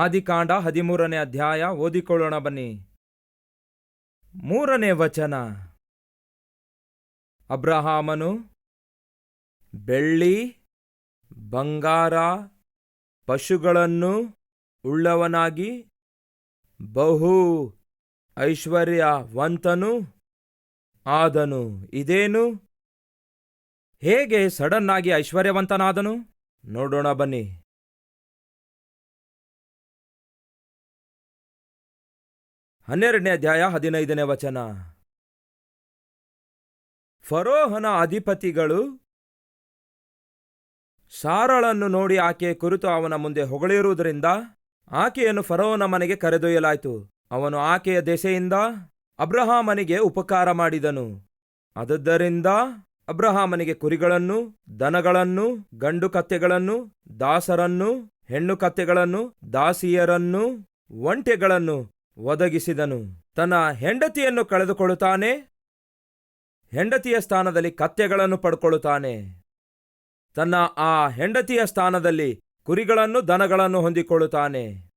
ಆದಿಕಾಂಡ ಹದಿಮೂರನೇ ಅಧ್ಯಾಯ ಓದಿಕೊಳ್ಳೋಣ ಬನ್ನಿ. ಮೂರನೇ ವಚನ. ಅಬ್ರಹಾಮನು ಬೆಳ್ಳಿ, ಬಂಗಾರ, ಪಶುಗಳನ್ನು ಉಳ್ಳವನಾಗಿ ಬಹು ಐಶ್ವರ್ಯವಂತನು ಆದನು. ಇದೇನು? ಹೇಗೆ ಸಡನ್ನಾಗಿ ಐಶ್ವರ್ಯವಂತನಾದನು? ನೋಡೋಣ ಬನ್ನಿ. ಹನ್ನೆರಡನೇ ಅಧ್ಯಾಯ ಹದಿನೈದನೇ ವಚನ. ಫರೋಹನ ಅಧಿಪತಿಗಳು ಸಾರಳನ್ನು ನೋಡಿ ಆಕೆಯ ಕುರಿತು ಅವನ ಮುಂದೆ ಹೊಗಳಿರುವುದರಿಂದ ಆಕೆಯನ್ನು ಫರೋಹನ ಮನೆಗೆ ಕರೆದೊಯ್ಯಲಾಯಿತು. ಅವನು ಆಕೆಯ ದೆಸೆಯಿಂದ ಅಬ್ರಹಾಮನಿಗೆ ಉಪಕಾರ ಮಾಡಿದನು. ಅದದ್ದರಿಂದ ಅಬ್ರಹಾಮನಿಗೆ ಕುರಿಗಳನ್ನು, ದನಗಳನ್ನು, ಗಂಡು ಕತ್ತೆಗಳನ್ನು, ದಾಸರನ್ನು, ಹೆಣ್ಣು ಕತ್ತೆಗಳನ್ನು, ದಾಸಿಯರನ್ನು, ಒಂಟೆಗಳನ್ನು ಒದಗಿಸಿದನು. ತನ್ನ ಹೆಂಡತಿಯನ್ನು ಕಳೆದುಕೊಳ್ಳುತ್ತಾನೆ. ಹೆಂಡತಿಯ ಸ್ಥಾನದಲ್ಲಿ ಕತ್ತೆಗಳನ್ನು ಪಡ್ಕೊಳ್ಳುತ್ತಾನೆ. ತನ್ನ ಆ ಹೆಂಡತಿಯ ಸ್ಥಾನದಲ್ಲಿ ಕುರಿಗಳನ್ನು ದನಗಳನ್ನು ಹೊಂದಿಕೊಳ್ಳುತ್ತಾನೆ.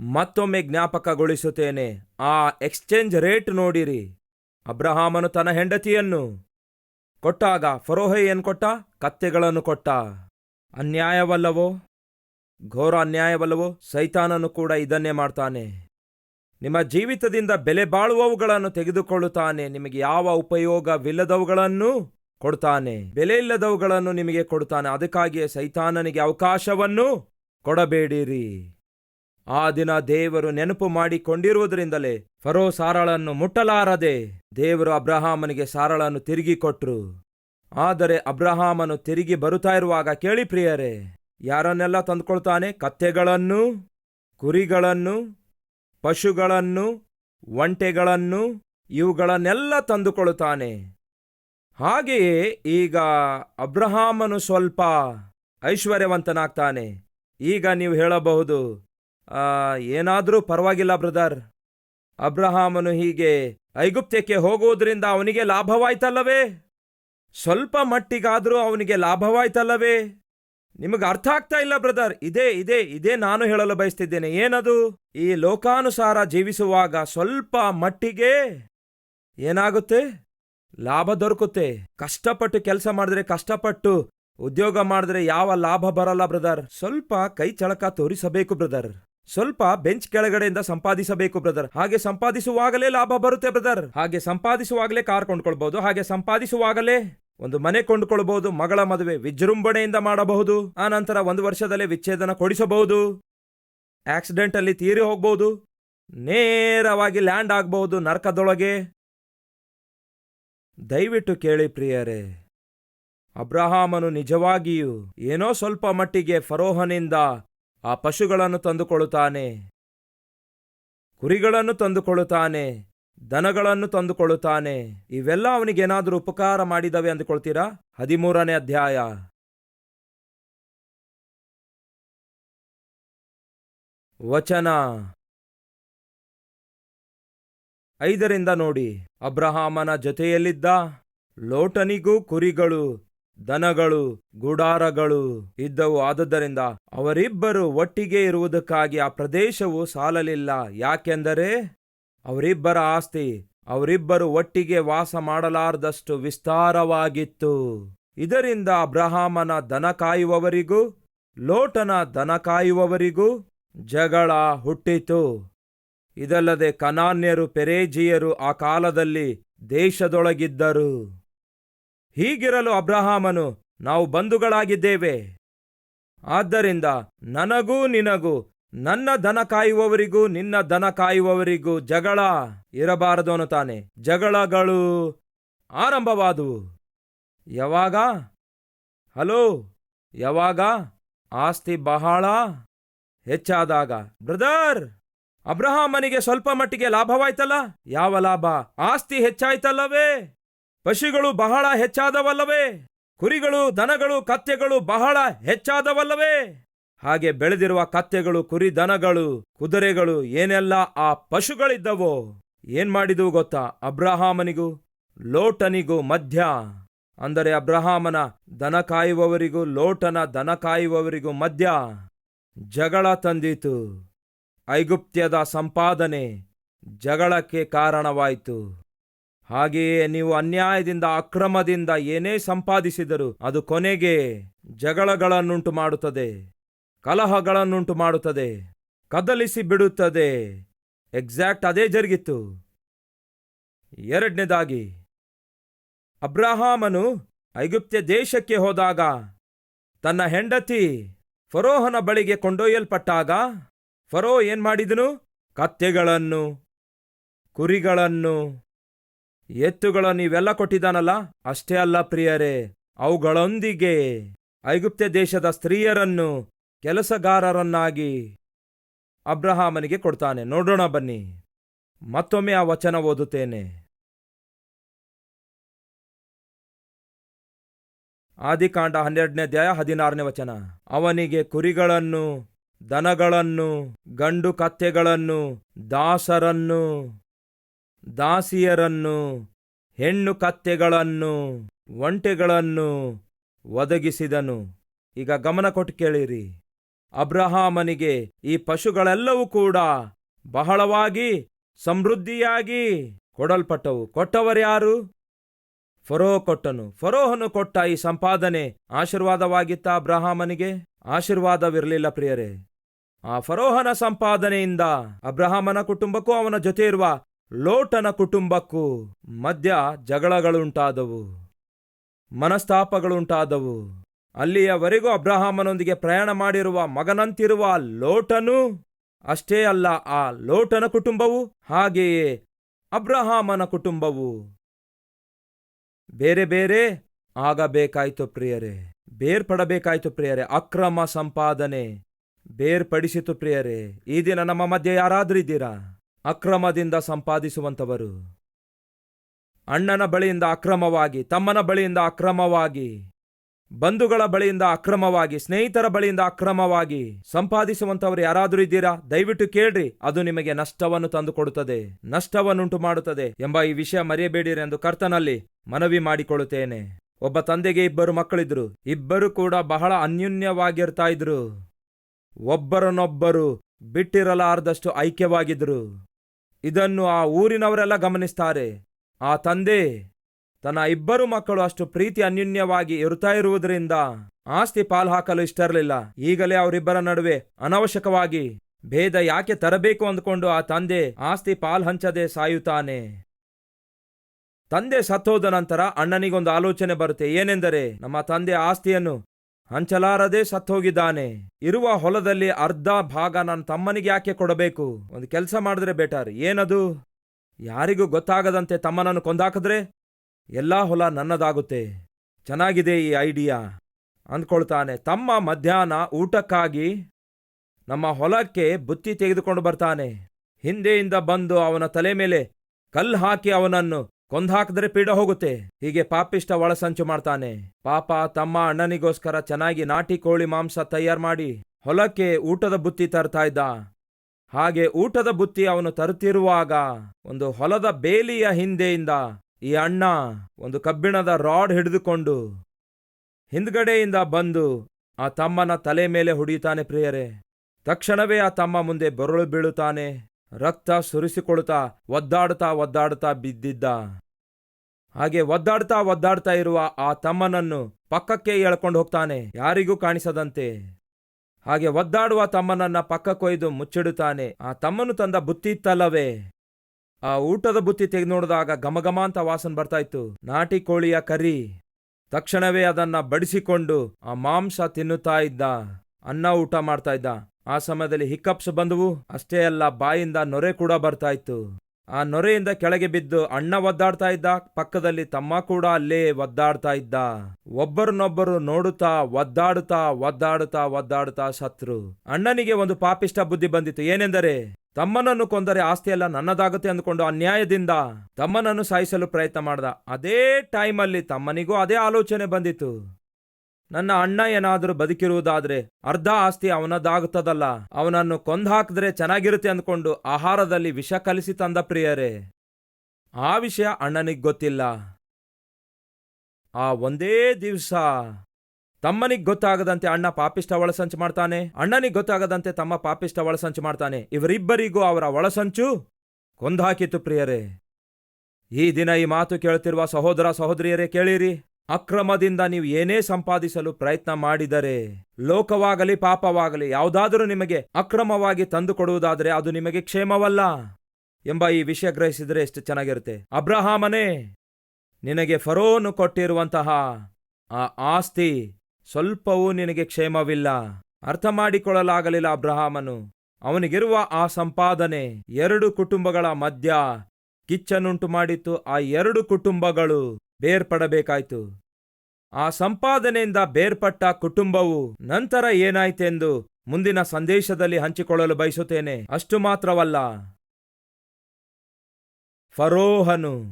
ಮತ್ತೊಮ್ಮೆ ಜ್ಞಾಪಕಗೊಳಿಸುತ್ತೇನೆ, ಆ ಎಕ್ಸ್ಚೇಂಜ್ ರೇಟ್ ನೋಡಿರಿ. ಅಬ್ರಹಾಮನು ತನ್ನ ಹೆಂಡತಿಯನ್ನು ಕೊಟ್ಟಾಗ ಫರೋಹೆ ಏನು ಕೊಟ್ಟ, ಕತ್ತೆಗಳನ್ನು ಕೊಟ್ಟ. ಅನ್ಯಾಯವಲ್ಲವೋ? ಘೋರ ಅನ್ಯಾಯವಲ್ಲವೋ ಸೈತಾನನು ಕೂಡ ಇದನ್ನೇ ಮಾಡ್ತಾನೆ. ನಿಮ್ಮ ಜೀವಿತದಿಂದ ಬೆಲೆ ಬಾಳುವವುಗಳನ್ನು ತೆಗೆದುಕೊಳ್ಳುತ್ತಾನೆ, ನಿಮಗೆ ಯಾವ ಉಪಯೋಗವಿಲ್ಲದವುಗಳನ್ನು ಕೊಡ್ತಾನೆ. ಬೆಲೆ ಇಲ್ಲದವುಗಳನ್ನು ನಿಮಗೆ ಕೊಡ್ತಾನೆ, ಅದಕ್ಕಾಗಿಯೇ ಸೈತಾನನಿಗೆ ಅವಕಾಶವನ್ನು ಕೊಡಬೇಡಿರಿ. ಆ ದಿನ ದೇವರು ನೆನಪು ಮಾಡಿಕೊಂಡಿರುವುದರಿಂದಲೇ ಫರೋ ಸಾರಳನ್ನು ಮುಟ್ಟಲಾರದೆ ದೇವರು ಅಬ್ರಹಾಮನಿಗೆ ಸಾರಳನ್ನು ತಿರುಗಿ ಕೊಟ್ಟರು ಆದರೆ ಅಬ್ರಹಾಮನು ತಿರುಗಿ ಬರುತ್ತಾ ಇರುವಾಗ ಕೇಳಿ ಪ್ರಿಯರೇ ಯಾರನ್ನೆಲ್ಲ ತಂದುಕೊಳ್ತಾನೆ? ಕತ್ತೆಗಳನ್ನು, ಕುರಿಗಳನ್ನು, ಪಶುಗಳನ್ನು, ಒಂಟೆಗಳನ್ನು, ಇವುಗಳನ್ನೆಲ್ಲ ತಂದುಕೊಳ್ಳುತ್ತಾನೆ ಹಾಗೆಯೇ ಈಗ ಅಬ್ರಹಾಮನು ಸ್ವಲ್ಪ ಐಶ್ವರ್ಯವಂತನಾಗ್ತಾನೆ. ಈಗ ನೀವು ಹೇಳಬಹುದು ಏನಾದ್ರೂ ಪರವಾಗಿಲ್ಲ ಬ್ರದರ್. ಅಬ್ರಹಾಮನು ಹೀಗೆ, ಐಗುಪ್ತ್ಯಕ್ಕೆ ಹೋಗುವುದರಿಂದ ಅವನಿಗೆ ಲಾಭವಾಯ್ತಲ್ಲವೇ? ಸ್ವಲ್ಪ ಮಟ್ಟಿಗಾದರೂ ಅವನಿಗೆ ಲಾಭವಾಯ್ತಲ್ಲವೇ? ನಿಮಗೆ ಅರ್ಥ ಆಗ್ತಾ ಇಲ್ಲ, ಬ್ರದರ್. ಇದೇ ಇದೇ ಇದೇ ನಾನು ಹೇಳಲು ಬಯಸ್ತಿದ್ದೇನೆ. ಏನದು? ಈ ಲೋಕಾನುಸಾರ ಜೀವಿಸುವಾಗ ಸ್ವಲ್ಪ ಮಟ್ಟಿಗೆ ಏನಾಗುತ್ತೆ? ಲಾಭ ದೊರಕುತ್ತೆ. ಕಷ್ಟಪಟ್ಟು ಕೆಲಸ ಮಾಡಿದ್ರೆ ಕಷ್ಟಪಟ್ಟು ಉದ್ಯೋಗ ಮಾಡಿದ್ರೆ ಯಾವ ಲಾಭ ಬರಲ್ಲ, ಬ್ರದರ್. ಸ್ವಲ್ಪ ಕೈ ಚಳಕ ತೋರಿಸಬೇಕು, ಬ್ರದರ್. ಸ್ವಲ್ಪ ಬೆಂಚ್ ಕೆಳಗಡೆಯಿಂದ ಸಂಪಾದಿಸಬೇಕು, ಬ್ರದರ್. ಹಾಗೆ ಸಂಪಾದಿಸುವಾಗಲೇ ಲಾಭ ಬರುತ್ತೆ, ಬ್ರದರ್. ಹಾಗೆ ಸಂಪಾದಿಸುವಾಗಲೇ ಕಾರ್ ಕೊಂಡ್ಕೊಳ್ಬಹುದು ಹಾಗೆ ಸಂಪಾದಿಸುವಾಗಲೇ ಒಂದು ಮನೆ ಕೊಂಡುಕೊಳ್ಳಬಹುದು, ಮಗಳ ಮದುವೆ ವಿಜೃಂಭಣೆಯಿಂದ ಮಾಡಬಹುದು, ಆ ನಂತರ ಒಂದು ವರ್ಷದಲ್ಲೇ ವಿಚ್ಛೇದನ ಕೊಡಿಸಬಹುದು ಆಕ್ಸಿಡೆಂಟ್ ಅಲ್ಲಿ ತೀರಿ ಹೋಗಬಹುದು, ನೇರವಾಗಿ ಲ್ಯಾಂಡ್ ಆಗಬಹುದು ನರಕದೊಳಗೆ. ದಯವಿಟ್ಟು ಕೇಳಿ ಪ್ರಿಯರೇ, ಅಬ್ರಹಾಮನು ನಿಜವಾಗಿಯೂ ಏನೋ ಸ್ವಲ್ಪ ಮಟ್ಟಿಗೆ ಫರೋಹನಿಂದ ಆ ಪಶುಗಳನ್ನು ತಂದುಕೊಳ್ಳುತ್ತಾನೆ, ಕುರಿಗಳನ್ನು ತಂದುಕೊಳ್ಳುತ್ತಾನೆ ದನಗಳನ್ನು ತಂದುಕೊಳ್ಳುತ್ತಾನೆ. ಇವೆಲ್ಲ ಅವನಿಗೇನಾದರೂ ಉಪಕಾರ ಮಾಡಿದವೆ ಅಂದುಕೊಳ್ತೀರಾ? ಹದಿಮೂರನೇ ಅಧ್ಯಾಯ. ವಚನ. ಐದರಿಂದ ನೋಡಿ. ಅಬ್ರಹಾಮನ ಜೊತೆಯಲ್ಲಿದ್ದ ಲೋಟನಿಗೂ ಕುರಿಗಳು, ದನಗಳು, ಗುಡಾರಗಳು ಇದ್ದವು. ಆದುದರಿಂದ ಅವರಿಬ್ಬರು ಒಟ್ಟಿಗೆ ಇರುವುದಕ್ಕಾಗಿ ಆ ಪ್ರದೇಶವು ಸಾಲಲಿಲ್ಲ. ಯಾಕೆಂದರೆ ಅವರಿಬ್ಬರ ಆಸ್ತಿ ಅವರಿಬ್ಬರು ಒಟ್ಟಿಗೆ ವಾಸ ಮಾಡಲಾರದಷ್ಟು ವಿಸ್ತಾರವಾಗಿತ್ತು. ಇದರಿಂದ ಅಬ್ರಹಾಮನ ದನ ಕಾಯುವವರಿಗೂ, ಲೋಟನ ದನ ಕಾಯುವವರಿಗೂ ಜಗಳ ಹುಟ್ಟಿತು. ಇದಲ್ಲದೆ ಕನಾನ್ಯರು, ಪೆರೇಜಿಯರು ಆ ಕಾಲದಲ್ಲಿ ದೇಶದೊಳಗಿದ್ದರು. ಹೀಗಿರಲು ಅಬ್ರಹಾಮನು, ನಾವು ಬಂಧುಗಳಾಗಿದ್ದೇವೆ. ಆದ್ದರಿಂದ ನನಗೂ ನಿನಗೂ ನನ್ನ ದನ ಕಾಯುವವರಿಗೂ, ನಿನ್ನ ದನ ಕಾಯುವವರಿಗೂ ಜಗಳ ಇರಬಾರದು ಅನ್ನುತ್ತಾನೆ. ಜಗಳಗಳು ಆರಂಭವಾದವು. ಯಾವಾಗ? ಹಲೋ, ಯಾವಾಗ? ಆಸ್ತಿ ಬಹಳ ಹೆಚ್ಚಾದಾಗ. ಬ್ರದರ್, ಅಬ್ರಹಾಮನಿಗೆ ಸ್ವಲ್ಪ ಮಟ್ಟಿಗೆ ಲಾಭವಾಯ್ತಲ್ಲ? ಯಾವ ಲಾಭ? ಆಸ್ತಿ ಹೆಚ್ಚಾಯ್ತಲ್ಲವೇ? ಪಶುಗಳು ಬಹಳ ಹೆಚ್ಚಾದವಲ್ಲವೇ? ಕುರಿಗಳು, ದನಗಳು, ಕತ್ತೆಗಳು ಬಹಳ ಹೆಚ್ಚಾದವಲ್ಲವೇ? ಹಾಗೆ ಬೆಳೆದಿರುವ ಕತ್ತೆಗಳು, ಕುರಿ ದನಗಳು, ಕುದುರೆಗಳು, ಏನೆಲ್ಲ ಆ ಪಶುಗಳಿದ್ದವೋ, ಏನ್ ಮಾಡಿದವು ಗೊತ್ತಾ? ಅಬ್ರಹಾಮನಿಗೂ, ಲೋಟನಿಗೂ ಮಧ್ಯ. ಅಂದರೆ ಅಬ್ರಹಾಮನ ದನ ಕಾಯುವವರಿಗೂ, ಲೋಟನ ದನ ಕಾಯುವವರಿಗೂ ಮಧ್ಯ. ಜಗಳ ತಂದಿತು. ಐಗುಪ್ತ್ಯದ ಸಂಪಾದನೆ ಜಗಳಕ್ಕೆ ಕಾರಣವಾಯಿತು. ಹಾಗೆಯೇ ನೀವು ಅನ್ಯಾಯದಿಂದ, ಅಕ್ರಮದಿಂದ ಏನೇ ಸಂಪಾದಿಸಿದರೂ ಅದು ಕೊನೆಗೆ ಜಗಳಗಳನ್ನುಂಟು ಮಾಡುತ್ತದೆ. ಕಲಹಗಳನ್ನುಂಟು ಮಾಡುತ್ತದೆ ಕದಲಿಸಿ ಬಿಡುತ್ತದೆ ಎಕ್ಸಾಕ್ಟ್ ಅದೇ ಜರುಗಿತ್ತು ಎರಡನೇದಾಗಿ, ಅಬ್ರಹಾಮನು ಐಗುಪ್ತ್ಯ ದೇಶಕ್ಕೆ ಹೋದಾಗ, ತನ್ನ ಹೆಂಡತಿ ಫರೋಹನ ಬಳಿಗೆ ಕೊಂಡೊಯ್ಯಲ್ಪಟ್ಟಾಗ, ಫರೋ ಏನ್ ಮಾಡಿದನು? ಕತ್ತೆಗಳನ್ನು, ಕುರಿಗಳನ್ನು ಎತ್ತುಗಳನ್ನು ಇವೆಲ್ಲ ಕೊಟ್ಟಿದ್ದಾನಲ್ಲ? ಅಷ್ಟೇ ಅಲ್ಲ ಪ್ರಿಯರೇ, ಅವುಗಳೊಂದಿಗೆ ಐಗುಪ್ತ ದೇಶದ ಸ್ತ್ರೀಯರನ್ನು ಕೆಲಸಗಾರರನ್ನಾಗಿ ಅಬ್ರಹಾಮನಿಗೆ ಕೊಡ್ತಾನೆ. ನೋಡೋಣ ಬನ್ನಿ. ಮತ್ತೊಮ್ಮೆ ಆ ವಚನ ಓದುತ್ತೇನೆ. ಆದಿಕಾಂಡ ಹನ್ನೆರಡನೇ ಅಧ್ಯಾಯ ಹದಿನಾರನೇ ವಚನ. ಅವನಿಗೆ ಕುರಿಗಳನ್ನು, ದನಗಳನ್ನು, ಗಂಡು ಕತ್ತೆಗಳನ್ನು, ದಾಸರನ್ನು, ದಾಸಿಯರನ್ನು, ಹೆಣ್ಣು ಕತ್ತೆಗಳನ್ನು, ಒಂಟೆಗಳನ್ನು ಒದಗಿಸಿದನು. ಈಗ ಗಮನ ಕೊಟ್ಟು ಕೇಳಿರಿ. ಅಬ್ರಹಾಮನಿಗೆ, ಈ ಪಶುಗಳೆಲ್ಲವೂ ಕೂಡ ಬಹಳವಾಗಿ ಸಮೃದ್ಧಿಯಾಗಿ ಕೊಡಲ್ಪಟ್ಟವು. ಕೊಟ್ಟವರ್ಯಾರು ಫರೋ ಕೊಟ್ಟನು. ಫರೋಹನು ಕೊಟ್ಟ ಈ ಸಂಪಾದನೆ ಆಶೀರ್ವಾದವಾಗಿತ್ತ ಅಬ್ರಹಾಮನಿಗೆ? ಆಶೀರ್ವಾದವಿರಲಿಲ್ಲ ಪ್ರಿಯರೇ. ಆ ಫರೋಹನ ಸಂಪಾದನೆಯಿಂದ ಅಬ್ರಹಾಮನ ಕುಟುಂಬಕ್ಕೂ ಅವನ ಜೊತೆ ಇರುವ ಲೋಟನ ಕುಟುಂಬಕ್ಕೂ ಮಧ್ಯ ಜಗಳಗಳುಂಟಾದವು, ಮನಸ್ತಾಪಗಳುಂಟಾದವು. ಅಲ್ಲಿಯವರೆಗೂ ಅಬ್ರಹಾಮನೊಂದಿಗೆ ಪ್ರಯಾಣ ಮಾಡಿರುವ ಮಗನಂತಿರುವ ಲೋಟನು ಅಷ್ಟೇ ಅಲ್ಲ, ಆ ಲೋಟನ ಕುಟುಂಬವು ಹಾಗೆಯೇ ಅಬ್ರಹಾಮನ ಕುಟುಂಬವು. ಬೇರೆ ಬೇರೆ ಆಗಬೇಕಾಯ್ತು ಪ್ರಿಯರೇ, ಬೇರ್ಪಡಬೇಕಾಯ್ತು ಪ್ರಿಯರೇ, ಅಕ್ರಮ ಸಂಪಾದನೆ ಬೇರ್ಪಡಿಸಿತು ಪ್ರಿಯರೇ. ಈ ದಿನ ನಮ್ಮ ಮಧ್ಯೆ ಯಾರಾದ್ರೂ ಇದ್ದೀರಾ ಅಕ್ರಮದಿಂದ ಸಂಪಾದಿಸುವಂತವರು ಅಣ್ಣನ ಬಳಿಯಿಂದ ಅಕ್ರಮವಾಗಿ, ತಮ್ಮನ ಬಳಿಯಿಂದ ಅಕ್ರಮವಾಗಿ. ಬಂಧುಗಳ ಬಳಿಯಿಂದ ಅಕ್ರಮವಾಗಿ, ಸ್ನೇಹಿತರ ಬಳಿಯಿಂದ ಅಕ್ರಮವಾಗಿ ಸಂಪಾದಿಸುವಂತವರು ಯಾರಾದರೂ ಇದ್ದೀರಾ? ದಯವಿಟ್ಟು ಕೇಳ್ರಿ. ಅದು ನಿಮಗೆ ನಷ್ಟವನ್ನು ತಂದುಕೊಡುತ್ತದೆ, ನಷ್ಟವನ್ನುಂಟು ಮಾಡುತ್ತದೆ ಎಂಬ ಈ ವಿಷಯ ಮರೆಯಬೇಡಿರಿ ಎಂದು ಕರ್ತನಲ್ಲಿ ಮನವಿ ಮಾಡಿಕೊಳ್ಳುತ್ತೇನೆ. ಒಬ್ಬ ತಂದೆಗೆ ಇಬ್ಬರು ಮಕ್ಕಳಿದ್ರು. ಇಬ್ಬರು ಕೂಡ ಬಹಳ ಅನ್ಯೂನ್ಯವಾಗಿರ್ತಾ ಇದ್ರು. ಒಬ್ಬರನ್ನೊಬ್ಬರು ಬಿಟ್ಟಿರಲಾರದಷ್ಟು ಐಕ್ಯವಾಗಿದ್ರು. ಇದನ್ನು ಆ ಊರಿನವರೆಲ್ಲ ಗಮನಿಸ್ತಾರೆ. ಆ ತಂದೆ ತನ್ನ ಇಬ್ಬರು ಮಕ್ಕಳು ಅಷ್ಟು ಪ್ರೀತಿ ಅನ್ಯೂನ್ಯವಾಗಿ ಇರುತ್ತಾ ಇರುವುದರಿಂದ ಆಸ್ತಿ ಪಾಲ್ ಹಾಕಲು ಇಷ್ಟ ಇರಲಿಲ್ಲ ಈಗಲೇ ಅವರಿಬ್ಬರ ನಡುವೆ ಅನವಶ್ಯಕವಾಗಿ ಭೇದ ಯಾಕೆ ತರಬೇಕು ಅಂದ್ಕೊಂಡು ಆ ತಂದೆ ಆಸ್ತಿ ಪಾಲ್ ಹಂಚದೆ ಸಾಯುತ್ತಾನೆ. ತಂದೆ ಸತ್ತೋದ ನಂತರ ಅಣ್ಣನಿಗೊಂದು ಆಲೋಚನೆ ಬರುತ್ತೆ. ಏನೆಂದರೆ ನಮ್ಮ ತಂದೆ ಆಸ್ತಿಯನ್ನು ಹಂಚಲಾರದೆ ಸತ್ತೋಗಿದ್ದಾನೆ. ಇರುವ ಹೊಲದಲ್ಲಿ ಅರ್ಧ ಭಾಗ ನನ್ನ ತಮ್ಮನಿಗೆ ಯಾಕೆ ಕೊಡಬೇಕು? ಒಂದು ಕೆಲಸ ಮಾಡಿದ್ರೆ ಬೆಟರ್. ಏನದು? ಯಾರಿಗೂ ಗೊತ್ತಾಗದಂತೆ ತಮ್ಮನನ್ನು ಕೊಂದಾಕಿದ್ರೆ? ಎಲ್ಲಾ ಹೊಲ ನನ್ನದಾಗುತ್ತೆ. ಚೆನ್ನಾಗಿದೆ ಈ ಐಡಿಯಾ ಅಂದ್ಕೊಳ್ತಾನೆ. ತಮ್ಮ ಮಧ್ಯಾಹ್ನ ಊಟಕ್ಕಾಗಿ ನಮ್ಮ ಹೊಲಕ್ಕೆ ಬುತ್ತಿ ತೆಗೆದುಕೊಂಡು ಬರ್ತಾನೆ. ಹಿಂದೆಯಿಂದ ಬಂದು ಅವನ ತಲೆ ಮೇಲೆ ಕಲ್ಲು ಹಾಕಿ ಅವನನ್ನು ಕೊಂದ್ಹಾಕಿದ್ರೆ ಪೀಡ ಹೋಗುತ್ತೆ. ಹೀಗೆ ಪಾಪಿಷ್ಟ ಒಳಸಂಚು ಮಾಡ್ತಾನೆ. ಪಾಪ ತಮ್ಮ ಅಣ್ಣನಿಗೋಸ್ಕರ ಚೆನ್ನಾಗಿ ನಾಟಿ ಕೋಳಿ ಮಾಂಸ ತಯಾರು ಮಾಡಿ ಹೊಲಕ್ಕೆ ಊಟದ ಬುತ್ತಿ ತರ್ತಾ ಇದ್ದ. ಹಾಗೆ ಊಟದ ಬುತ್ತಿ ಅವನು ತರುತ್ತಿರುವಾಗ ಒಂದು ಹೊಲದ ಬೇಲಿಯ ಹಿಂದೆಯಿಂದ ಈ ಅಣ್ಣ ಒಂದು ಕಬ್ಬಿಣದ ರಾಡ್ ಹಿಡಿದುಕೊಂಡು ಹಿಂದ್ಗಡೆಯಿಂದ ಬಂದು ಆ ತಮ್ಮನ ತಲೆ ಮೇಲೆ ಹೊಡೆಯುತ್ತಾನೆ ಪ್ರಿಯರೇ. ತಕ್ಷಣವೇ ಆ ತಮ್ಮ ಮುಂದೆ ಬರುಳು ಬೀಳುತ್ತಾನೆ, ರಕ್ತ ಸುರಿಸಿಕೊಳ್ತಾ ಒದ್ದಾಡ್ತಾ ಒದ್ದಾಡ್ತಾ ಬಿದ್ದಿದ್ದ. ಹಾಗೆ ಒದ್ದಾಡ್ತಾ ಒದ್ದಾಡ್ತಾ ಇರುವ ಆ ತಮ್ಮನನ್ನು ಪಕ್ಕಕ್ಕೆ ಎಳ್ಕೊಂಡು ಹೋಗ್ತಾನೆ, ಯಾರಿಗೂ ಕಾಣಿಸದಂತೆ. ಹಾಗೆ ಒದ್ದಾಡುವ ತಮ್ಮನನ್ನ ಪಕ್ಕ ಕೊಯ್ದು ಮುಚ್ಚಿಡುತ್ತಾನೆ, ಆ ತಮ್ಮನು ತಂದ ಬುತ್ತಿ ಇತ್ತಲ್ಲವೇ. ಆ ಊಟದ ಬುತ್ತಿ ತೆಗೆದು ನೋಡಿದಾಗ ಗಮಗಮ ಅಂತ ವಾಸನೆ ಬರ್ತಾ ಇತ್ತು ನಾಟಿ ಕೋಳಿಯ ಕರಿ. ತಕ್ಷಣವೇ ಅದನ್ನ ಬಡಿಸಿಕೊಂಡು ಆ ಮಾಂಸ ತಿನ್ನುತ್ತಾ ಇದ್ದ. ಅನ್ನ ಊಟ ಮಾಡ್ತಾ ಇದ್ದ. ಆ ಸಮಯದಲ್ಲಿ ಹಿಕ್ಕಪ್ಸ್ ಬಂದವು. ಅಷ್ಟೇ ಅಲ್ಲ, ಬಾಯಿಂದ ನೊರೆ ಕೂಡ ಬರ್ತಾ ಇತ್ತು ಆ ನೊರೆಯಿಂದ ಕೆಳಗೆ ಬಿದ್ದು ಅಣ್ಣ ಒದ್ದಾಡ್ತಾ ಇದ್ದ, ಪಕ್ಕದಲ್ಲಿ ತಮ್ಮ ಕೂಡ ಅಲ್ಲೇ ಒದ್ದಾಡ್ತಾ ಇದ್ದ. ಒಬ್ಬರನ್ನೊಬ್ಬರು ನೋಡುತ್ತಾ, ಒದ್ದಾಡುತ್ತಾ ಒದ್ದಾಡುತ್ತಾ ಒದ್ದಾಡುತ್ತಾ ಶತ್ರು. ಅಣ್ಣನಿಗೆ ಒಂದು ಪಾಪಿಷ್ಟ ಬುದ್ಧಿ ಬಂದಿತ್ತು. ಏನೆಂದರೆ, ತಮ್ಮನನ್ನು ಕೊಂದರೆ ಆಸ್ತಿಯೆಲ್ಲ ನನ್ನದಾಗುತ್ತೆ ಅಂದ್ಕೊಂಡು ಅನ್ಯಾಯದಿಂದ ತಮ್ಮನನ್ನು ಸಾಯಿಸಲು ಪ್ರಯತ್ನ ಮಾಡ್ದ. ಅದೇ ಟೈಮಲ್ಲಿ ತಮ್ಮನಿಗೂ ಅದೇ ಆಲೋಚನೆ ಬಂದಿತ್ತು. ನನ್ನ ಅಣ್ಣ ಏನಾದರೂ ಬದುಕಿರುವುದಾದ್ರೆ ಅರ್ಧ ಆಸ್ತಿ ಅವನದಾಗುತ್ತದಲ್ಲ. ಅವನನ್ನು ಕೊಂದಾಕಿದ್ರೆ ಚೆನ್ನಾಗಿರುತ್ತೆ ಅಂದ್ಕೊಂಡು ಆಹಾರದಲ್ಲಿ ವಿಷ ಕಲಿಸಿ ತಂದ ಪ್ರಿಯರೇ. ಆ ವಿಷಯ ಅಣ್ಣನಿಗೆ ಗೊತ್ತಿಲ್ಲ. ಆ ಒಂದೇ ದಿವಸ ತಮ್ಮನಿಗೆ ಗೊತ್ತಾಗದಂತೆ ಅಣ್ಣ ಪಾಪಿಷ್ಟ ಒಳಸಂಚು ಮಾಡ್ತಾನೆ, ಅಣ್ಣನಿಗೆ ಗೊತ್ತಾಗದಂತೆ ತಮ್ಮ ಪಾಪಿಷ್ಟ ಒಳಸಂಚು ಮಾಡ್ತಾನೆ. ಇವರಿಬ್ಬರಿಗೂ ಅವರ ಒಳಸಂಚು ಕೊಂದಾಕಿತು ಪ್ರಿಯರೇ. ಈ ದಿನ ಈ ಮಾತು ಕೇಳುತ್ತಿರುವ ಸಹೋದರ ಸಹೋದರಿಯರೇ ಕೇಳಿರಿ. ಅಕ್ರಮದಿಂದ ನೀವು ಏನೇ ಸಂಪಾದಿಸಲು ಪ್ರಯತ್ನ ಮಾಡಿದರೆ, ಲೋಕವಾಗಲಿ ಪಾಪವಾಗಲಿ, ಯಾವುದಾದರೂ ನಿಮಗೆ ಅಕ್ರಮವಾಗಿ ತಂದು ಕೊಡುವುದಾದರೆ ಅದು ನಿಮಗೆ ಕ್ಷೇಮವಲ್ಲ ಎಂಬ ಈ ವಿಷಯ ಗ್ರಹಿಸಿದರೆ ಎಷ್ಟು ಚೆನ್ನಾಗಿರುತ್ತೆ. ಅಬ್ರಹಾಮನೇ, ನಿನಗೆ ಫರೋನು ಕೊಟ್ಟಿರುವಂತಹ ಆ ಆಸ್ತಿ ಸ್ವಲ್ಪವೂ ನಿನಗೆ ಕ್ಷೇಮವಿಲ್ಲ. ಅರ್ಥ ಮಾಡಿಕೊಳ್ಳಲಾಗಲಿಲ್ಲ ಅಬ್ರಹಾಮನು. ಅವನಿಗಿರುವ ಆ ಸಂಪಾದನೆ ಎರಡು ಕುಟುಂಬಗಳ ಮಧ್ಯ ಕಿಚ್ಚನ್ನುಂಟು ಮಾಡಿತ್ತು. ಆ ಎರಡು ಕುಟುಂಬಗಳು ಬೇರ್ಪಡಬೇಕಾಯ್ತು. ಆ ಸಂಪಾದನೆಯಿಂದ ಬೇರ್ಪಟ್ಟ ಕುಟುಂಬವು ನಂತರ ಏನಾಯ್ತೆಂದು ಮುಂದಿನ ಸಂದೇಶದಲ್ಲಿ ಹಂಚಿಕೊಳ್ಳಲು ಬಯಸುತ್ತೇನೆ. ಅಷ್ಟು ಮಾತ್ರವಲ್ಲ. ಫರೋಹನು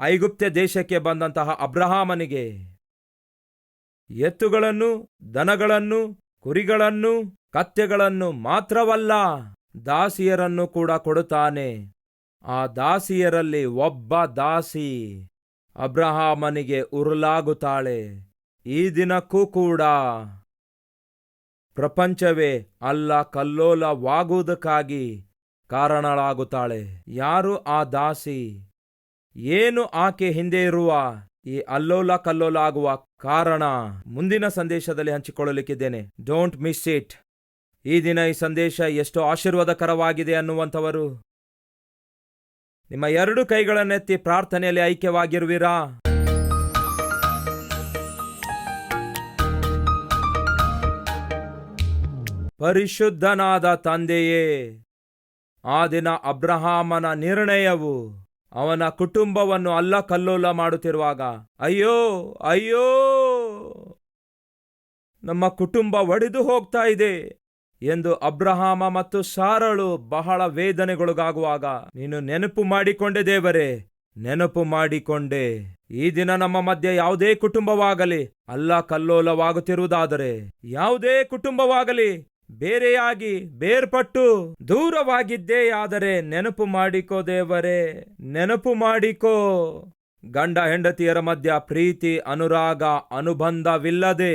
ಐಗುಪ್ತ್ಯ ದೇಶಕ್ಕೆ ಬಂದಂತಹ ಅಬ್ರಹಾಮನಿಗೆ ಎತ್ತುಗಳನ್ನು, ದನಗಳನ್ನು, ಕುರಿಗಳನ್ನು, ಕತ್ತೆಗಳನ್ನು ಮಾತ್ರವಲ್ಲ ದಾಸಿಯರನ್ನು ಕೂಡ ಕೊಡುತ್ತಾನೆ. ಆ ದಾಸಿಯರಲ್ಲಿ ಒಬ್ಬ ದಾಸಿ ಅಬ್ರಹಾಮನಿಗೆ ಉರುಲಾಗುತ್ತಾಳೆ. ಈ ದಿನಕ್ಕೂ ಕೂಡ ಪ್ರಪಂಚವೇ ಅಲ್ಲ, ಕಲ್ಲೋಲವಾಗುವುದಕ್ಕಾಗಿ ಕಾರಣಳಾಗುತ್ತಾಳೆ. ಯಾರು ಆ ದಾಸಿ? ಏನು ಆಕೆ ಹಿಂದೆ ಇರುವ ಈ ಅಲ್ಲೋಲ ಕಲ್ಲೋಲ ಆಗುವ ಕಾರಣ ಮುಂದಿನ ಸಂದೇಶದಲ್ಲಿ ಹಂಚಿಕೊಳ್ಳಲಿಕ್ಕಿದ್ದೇನೆ. ಡೋಂಟ್ ಮಿಸ್ ಇಟ್ ಈ ದಿನ ಈ ಸಂದೇಶ ಎಷ್ಟು ಆಶೀರ್ವಾದಕರವಾಗಿದೆ ಅನ್ನುವಂಥವರು. ನಿಮ್ಮ ಎರಡು ಕೈಗಳನ್ನೆತ್ತಿ ಪ್ರಾರ್ಥನೆಯಲ್ಲಿ ಐಕ್ಯವಾಗಿರುವಿರಾ? ಪರಿಶುದ್ಧನಾದ ತಂದೆಯೇ, ಆ ದಿನ ಅಬ್ರಹಾಮನ ನಿರ್ಣಯವು ಅವನ ಕುಟುಂಬವನ್ನು ಅಲ್ಲ ಕಲ್ಲೋಲ ಮಾಡುತ್ತಿರುವಾಗ, ಅಯ್ಯೋ ಅಯ್ಯೋ, ನಮ್ಮ ಕುಟುಂಬ ಒಡೆದು ಹೋಗ್ತಾ ಇದೆ. ಎಂದು ಅಬ್ರಹಾಮ ಮತ್ತು ಸಾರಳು ಬಹಳ ವೇದನೆಗೊಳಗಾಗುವಾಗ, ನೀನು ನೆನಪು ಮಾಡಿಕೊಂಡೆ ದೇವರೇ, ನೆನಪು ಮಾಡಿಕೊಂಡೆ. ಈ ದಿನ ನಮ್ಮ ಮಧ್ಯೆ ಯಾವುದೇ ಕುಟುಂಬವಾಗಲಿ, ಅಲ್ಲ ಕಲ್ಲೋಲವಾಗುತ್ತಿರುವುದಾದರೆ, ಯಾವುದೇ ಕುಟುಂಬವಾಗಲಿ, ಬೇರೆಯಾಗಿ ಬೇರ್ಪಟ್ಟು ದೂರವಾಗಿದ್ದೇ ಆದರೆ ನೆನಪು ಮಾಡಿಕೋ ದೇವರೇ, ನೆನಪು ಮಾಡಿಕೋ. ಗಂಡ ಹೆಂಡತಿಯರ ಮಧ್ಯ ಪ್ರೀತಿ, ಅನುರಾಗ, ಅನುಬಂಧವಿಲ್ಲದೆ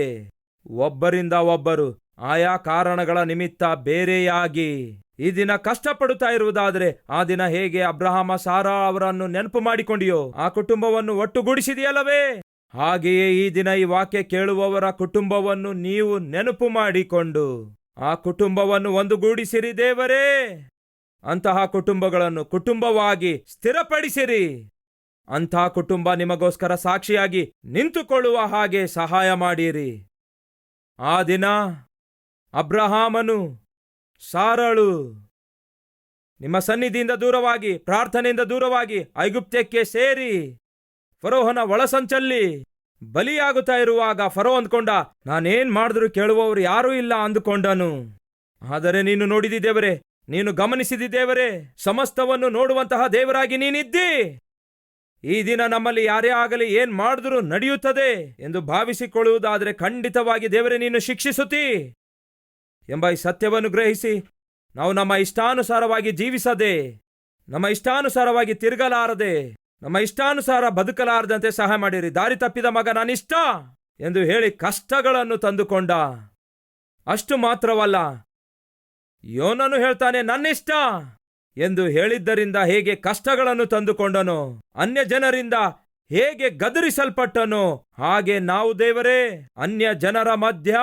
ಒಬ್ಬರಿಂದ ಒಬ್ಬರು ಆಯಾ ಕಾರಣಗಳ ನಿಮಿತ್ತ ಬೇರೆಯಾಗಿ ಈ ದಿನ ಕಷ್ಟಪಡುತ್ತಾ ಇರುವುದಾದರೆ ಆ ದಿನ ಹೇಗೆ ಅಬ್ರಹಾಮ, ಸಾರಾ ಅವರನ್ನು ನೆನಪು ಮಾಡಿಕೊಂಡಿಯೋ, ಆ ಕುಟುಂಬವನ್ನು ಒಟ್ಟುಗೂಡಿಸಿದೆಯಲ್ಲವೇ? ಹಾಗೆಯೇ ಈ ದಿನ ಈ ವಾಕ್ಯ ಕೇಳುವವರ ಕುಟುಂಬವನ್ನು ನೀವು ನೆನಪು ಮಾಡಿಕೊಂಡು, ಆ ಕುಟುಂಬವನ್ನು ಒಂದುಗೂಡಿಸಿರಿ ದೇವರೇ. ಅಂತಹ ಕುಟುಂಬಗಳನ್ನು ಕುಟುಂಬವಾಗಿ ಸ್ಥಿರಪಡಿಸಿರಿ. ಅಂತಹ ಕುಟುಂಬ ನಿಮಗೋಸ್ಕರ ಸಾಕ್ಷಿಯಾಗಿ ನಿಂತುಕೊಳ್ಳುವ ಹಾಗೆ ಸಹಾಯ ಮಾಡಿರಿ. ಆ ದಿನ ಅಬ್ರಹಾಮನು, ಸಾರಳು, ನಿಮ್ಮ ಸನ್ನಿಧಿಯಿಂದ ದೂರವಾಗಿ, ಪ್ರಾರ್ಥನೆಯಿಂದ ದೂರವಾಗಿ ಐಗುಪ್ತ್ಯಕ್ಕೆ ಸೇರಿ ಫರೋಹನ ಒಳಸಂಚಲ್ಲಿ ಬಲಿಯಾಗುತ್ತಾ ಇರುವಾಗ ಫರೋ ಅಂದ್ಕೊಂಡ, ನಾನೇನ್ ಮಾಡಿದ್ರು ಕೇಳುವವರು ಯಾರೂ ಇಲ್ಲ ಅಂದುಕೊಂಡನು. ಆದರೆ ನೀನು ನೋಡಿದಿ ದೇವರೇ, ನೀನು ಗಮನಿಸಿದಿ ದೇವರೇ, ಸಮಸ್ತವನ್ನು ನೋಡುವಂತಹ ದೇವರಾಗಿ ನೀನಿದ್ದಿ. ಈ ದಿನ ನಮ್ಮಲ್ಲಿ ಯಾರೇ ಆಗಲಿ ಏನ್ ಮಾಡಿದ್ರು ನಡೆಯುತ್ತದೆ ಎಂದು ಭಾವಿಸಿಕೊಳ್ಳುವುದಾದರೆ ಖಂಡಿತವಾಗಿ ದೇವರೇ ನೀನು ಶಿಕ್ಷಿಸುತ್ತಿ. ಎಂಬ ಈ ಸತ್ಯವನ್ನು ಗ್ರಹಿಸಿ ನಾವು ನಮ್ಮ ಇಷ್ಟಾನುಸಾರವಾಗಿ ಜೀವಿಸದೆ, ನಮ್ಮ ಇಷ್ಟಾನುಸಾರವಾಗಿ ತಿರುಗಲಾರದೆ, ನಮ್ಮ ಇಷ್ಟಾನುಸಾರ ಬದುಕಲಾರದಂತೆ ಸಹಾಯ ಮಾಡಿರಿ. ದಾರಿ ತಪ್ಪಿದ ಮಗ ನಾನಿಷ್ಟ ಎಂದು ಹೇಳಿ ಕಷ್ಟಗಳನ್ನು ತಂದುಕೊಂಡ. ಅಷ್ಟು ಮಾತ್ರವಲ್ಲ, ಯೋನನು ಹೇಳ್ತಾನೆ, ನನ್ನಿಷ್ಟ ಎಂದು ಹೇಳಿದ್ದರಿಂದ ಹೇಗೆ ಕಷ್ಟಗಳನ್ನು ತಂದುಕೊಂಡನು ಅನ್ಯ ಜನರಿಂದ ಹೇಗೆ ಗದರಿಸಲ್ಪಟ್ಟನು, ಹಾಗೆ ನಾವು ದೇವರೇ ಅನ್ಯ ಜನರ ಮಧ್ಯ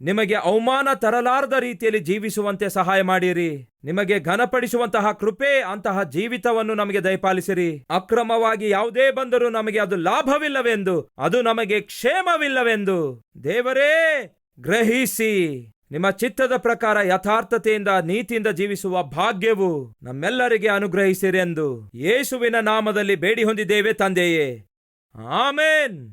ನಿಮಗೆ ಅವಮಾನ ತರಲಾರದ ರೀತಿಯಲ್ಲಿ ಜೀವಿಸುವಂತೆ ಸಹಾಯ ಮಾಡಿರಿ. ನಿಮಗೆ ಘನಪಡಿಸುವಂತಹ ಕೃಪೆ ಅಂತಹ ಜೀವಿತವನ್ನು ನಮಗೆ ದಯಪಾಲಿಸಿರಿ. ಅಕ್ರಮವಾಗಿ ಯಾವುದೇ ಬಂದರೂ ನಮಗೆ ಅದು ಲಾಭವಿಲ್ಲವೆಂದು, ಅದು ನಮಗೆ ಕ್ಷೇಮವಿಲ್ಲವೆಂದು. ದೇವರೇ, ಗ್ರಹಿಸಿ. ನಿಮ್ಮ ಚಿತ್ತದ ಪ್ರಕಾರ ಯಥಾರ್ಥತೆಯಿಂದ ನೀತಿಯಿಂದ ಜೀವಿಸುವ ಭಾಗ್ಯವು ನಮ್ಮೆಲ್ಲರಿಗೆ ಅನುಗ್ರಹಿಸಿರೆಂದು. ಯೇಸುವಿನ ನಾಮದಲ್ಲಿ ಬೇಡಿ ಹೊಂದಿದ್ದೇವೆ ತಂದೆಯೇ. ಆಮೇನ್.